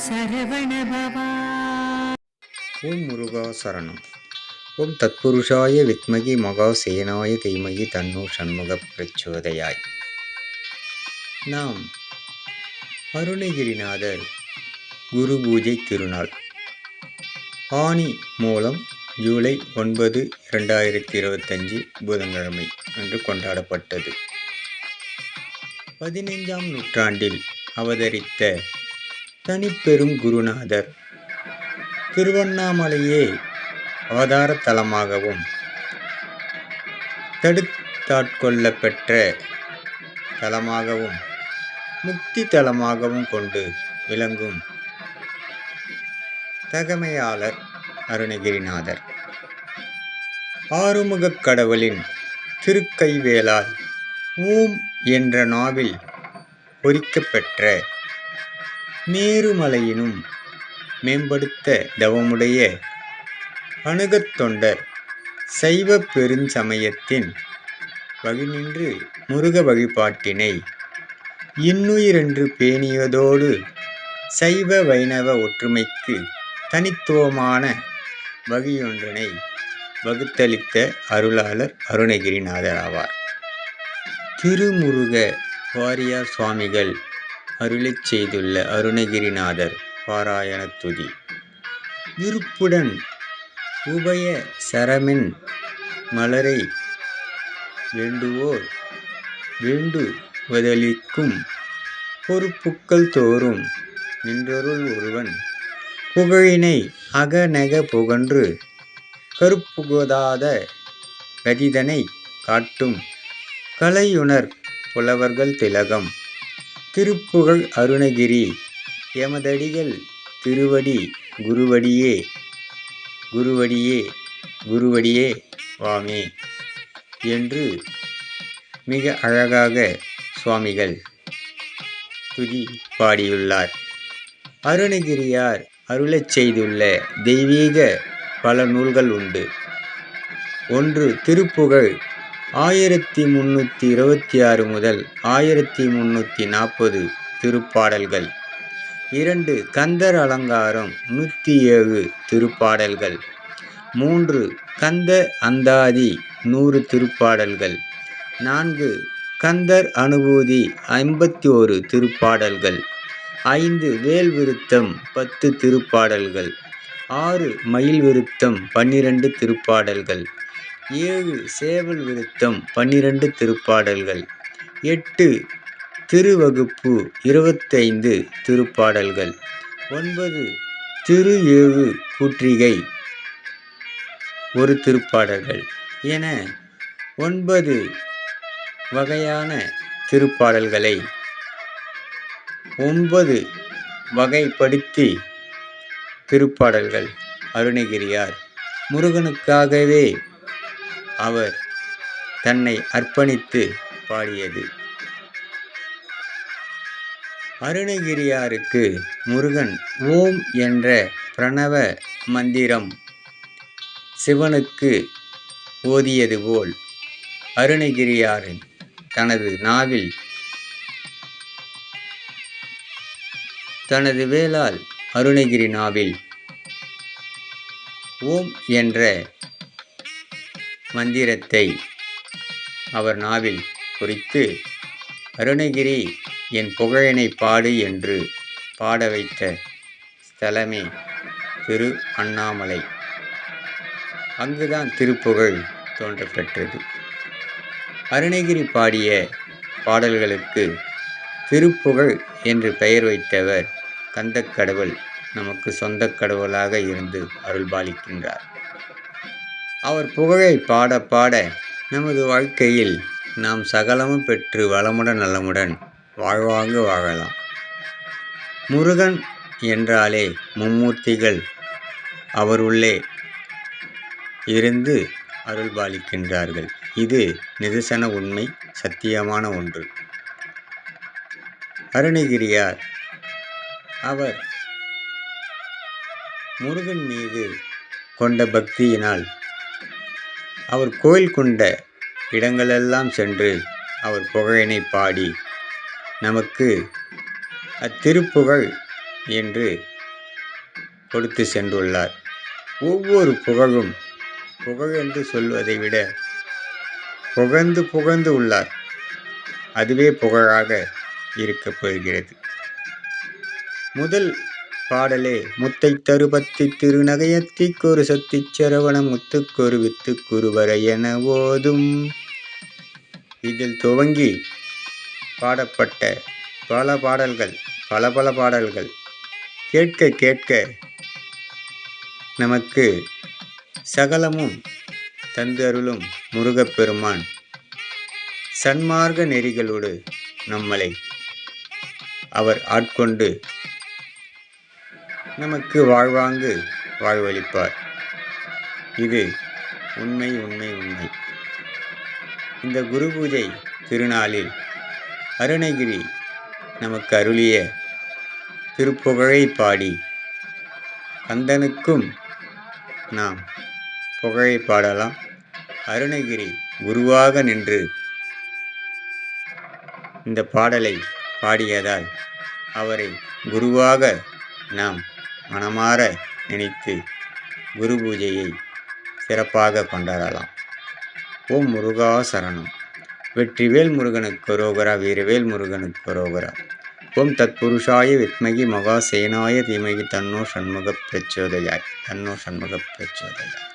சரவணபவா ஓம் முருகா சரணம். ஓம் தத்புருஷாய வித்மகி மகாசேனாய தீமகி தன்னோ சண்முக பிரச்சோதையாய். நாம் அருணகிரிநாதர் குரு பூஜை திருநாள். ஆணி மூலம் ஜூலை ஒன்பது இரண்டாயிரத்தி இருபத்தஞ்சி புதன்கிழமை அன்று கொண்டாடப்பட்டது. பதினைஞ்சாம் நூற்றாண்டில் அவதரித்த தனிப்பெரும் குருநாதர். திருவண்ணாமலையே அவதார தலமாகவும் தடுத்தாட்கொள்ள பெற்ற தலமாகவும் முக்தி தலமாகவும் கொண்டு விளங்கும் தகமையாளர் அருணகிரிநாதர். ஆறுமுகக் கடவுளின் திருக்கைவேலால் ஊம் என்ற நாவில் பொறிக்கப்பெற்ற மேருமலையினும் மேம்படுத்த தவமுடைய அணுகத் தொண்டர் சைவ பெருஞ்சமயத்தின் வழிநின்று முருக வழிபாட்டினை இன்னுயிரென்று பேணியதோடு சைவ வைணவ ஒற்றுமைக்கு தனித்துவமான வகையொன்றினை வகுத்தளித்த அருளாளர் அருணகிரிநாதர் ஆவார். திருமுருக வாரியார் சுவாமிகள் அருளிச் செய்துள்ள அருணகிரிநாதர் பாராயண துதி. விருப்புடன் உபய சரமின் மலரை வேண்டுவோர் வேண்டுவதளிக்கும் பொறுப்புக்கள் தோறும் நின்றொருள் ஒருவன். புகழினை அகநக புகன்று கருப்புகுதாத கதிதனை காட்டும் கலையுணர் புலவர்கள் திலகம். திருப்புகழ் அருணகிரி எமதடிகள் திருவடி குருவடியே குருவடியே குருவடியே வாமே என்று மிக அழகாக சுவாமிகள் துதி பாடியுள்ளார். அருணகிரியார் அருளச் செய்துள்ள தெய்வீக பல நூல்கள் உண்டு. ஒன்று திருப்புகழ் ஆயிரத்தி முன்னூற்றி இருபத்தி ஆறு முதல் ஆயிரத்தி முன்னூற்றி நாற்பது திருப்பாடல்கள். இரண்டு கந்தர் அலங்காரம் நூற்றி ஏழு திருப்பாடல்கள். மூன்று கந்த அந்தாதி நூறு திருப்பாடல்கள். நான்கு கந்தர் அனுபூதி ஐம்பத்தி ஓரு திருப்பாடல்கள். ஐந்து வேல் விருத்தம் பத்து திருப்பாடல்கள். ஆறு மயில் விருத்தம் பன்னிரண்டு திருப்பாடல்கள். ஏழு சேவல் விருத்தம் பன்னிரண்டு திருப்பாடல்கள். எட்டு திருவகுப்பு இருபத்தைந்து திருப்பாடல்கள். ஒன்பது திரு ஏழு கூற்றிகை ஒரு திருப்பாடல்கள். என ஒன்பது வகையான திருப்பாடல்களை ஒன்பது வகைப்படுத்தி திருப்பாடல்கள். அருணகிரியார் முருகனுக்காகவே அவர் தன்னை அர்ப்பணித்து பாடியது. அருணகிரியாருக்கு முருகன் ஓம் என்ற பிரணவ மந்திரம் சிவனுக்கு ஓதியது போல் அருணகிரியாரின் தனது நாவில் தனது வேளால் அருணகிரி நாவில் ஓம் என்ற மந்திரத்தை அவர் நாவில் குறித்து அருணகிரி என் புகழனை பாடு என்று பாட வைத்த ஸ்தலமே திரு அண்ணாமலை. அங்குதான் திருப்புகழ் தோன்றப்பெற்றது. அருணகிரி பாடிய பாடல்களுக்கு திருப்புகழ் என்று பெயர் வைத்தவர் கந்தக்கடவுள் நமக்கு சொந்த கடவுளாக இருந்து அருள்பாலிக்கின்றார். அவர் புகழை பாட பாட நமது வாழ்க்கையில் நாம் சகலமும் பெற்று வளமுடன் நலமுடன் வாழ்வாங்கு வாழலாம். முருகன் என்றாலே மும்மூர்த்திகள் அவர் உள்ளே இருந்து அருள்பாலிக்கின்றார்கள் இது நிதர்சன உண்மை சத்தியமான ஒன்று. அருணகிரியார் அவர் முருகன் மீது கொண்ட பக்தியினால் அவர் கோயில் கொண்ட இடங்களெல்லாம் சென்று அவர் புகழினை பாடி நமக்கு அத்திருப்புகழ் என்று கொடுத்து சென்றுள்ளார். ஒவ்வொரு புகழும் புகழ் என்று சொல்வதை விட புகழ்ந்து புகழ்ந்து உள்ளார். அதுவே புகழாக இருக்கப் போகிறது. முதல் பாடலே. முத்தை தருபத்தி திருநகையத்திக்கொரு சத்தி சரவணம் முத்துக்கொரு வித்து குருவரை என ஓதும். இதில் துவங்கி பாடப்பட்ட பல பாடல்கள் பல பல பாடல்கள். கேட்க கேட்க நமக்கு சகலமும் தந்தருளும் முருகப்பெருமான். சன்மார்க்க நெறிகளோடு நம்மளை அவர் ஆட்கொண்டு நமக்கு வாழ்வாங்கு வாழ்வளிப்பார். இது உண்மை உண்மை உண்மை. இந்த குரு பூஜை திருநாளில் அருணகிரி நமக்கு அருளிய திருப்புகழை பாடி கந்தனுக்கும் நாம் புகழை பாடலாம். அருணகிரி குருவாக நின்று இந்த பாடலை பாடியதால் அவரை குருவாக நாம் மனமாற நினைத்து குரு பூஜையை சிறப்பாக கொண்டாடலாம். ஓம் முருகா சரணம். வெற்றிவேல் முருகனுக்கு ரோகரா வீரவேல் முருகனுக்கு ரோகரா. ஓம் தத்புருஷாய வித்மகி மகா சேனாய தீமகி தன்னோ சண்முக பிரச்சோதயாய். தன்னோ சண்முக பிரச்சோதயாய்.